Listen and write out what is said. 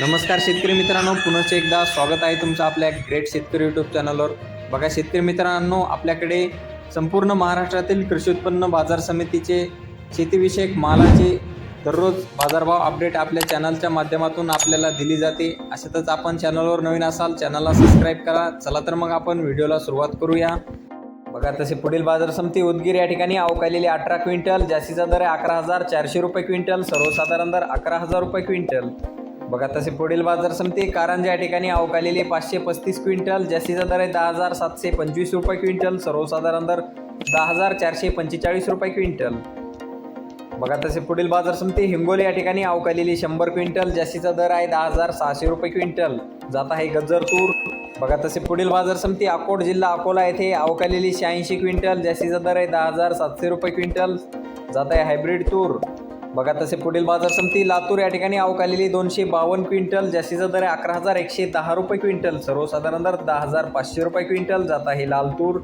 नमस्कार शेतकरी मित्रांनो पुनश्च एकदा स्वागत आहे तुमचं आपल्या ग्रेट शेतकरी यूट्यूब चॅनलवर बघा शेतकरी मित्रांनो आपल्याकडे संपूर्ण महाराष्ट्रातील कृषी उत्पन्न बाजार समितीचे शेतीविषयक मालाचे दररोज बाजारभाव अपडेट आपल्या चॅनलच्या माध्यमातून आपल्याला दिली जाते. अशातच आपण चॅनलवर नवीन असाल चॅनलला सबस्क्राईब करा. चला तर मग आपण व्हिडिओला सुरुवात करूया. बघा तसे पुढील बाजार समिती उदगीर या ठिकाणी अवकालेली अठरा क्विंटल जास्तीचा दर आहे अकरा हजार चारशे रुपये क्विंटल सर्वसाधारण दर अकरा हजार रुपये क्विंटल. बघा तसे पुढील बाजार समिती कारंजा या ठिकाणी अवकालेली पाचशे पस्तीस क्विंटल जास्तीचा दर आहे दहा हजार सातशे पंचवीस रुपये क्विंटल सर्वसाधारण दर दहा हजार चारशे पंचेचाळीस रुपये क्विंटल. बघा तसे पुढील बाजार समिती हिंगोली या ठिकाणी अवकालेली शंभर क्विंटल जास्तीचा दर आहे दहा हजार सहाशे रुपये क्विंटल. जात आहे गजर तूर बघा तसे पुढील बाजार समिती अकोट जिल्हा अकोला येथे अवकालेली शहाऐंशी क्विंटल जास्तीचा दर आहे दहा हजार सातशे रुपये क्विंटल. जात आहे हायब्रिड तूर. बघा तसे पुढील बाजार समिती लातूर या ठिकाणी अवकालेली दोनशे बावन्न क्विंटल जास्तीचा दर अकरा हजार एकशे दहा रुपये क्विंटल. सर्वसाधारण दर दहा हजार पाचशे रुपये क्विंटल जात आहे लालतूर.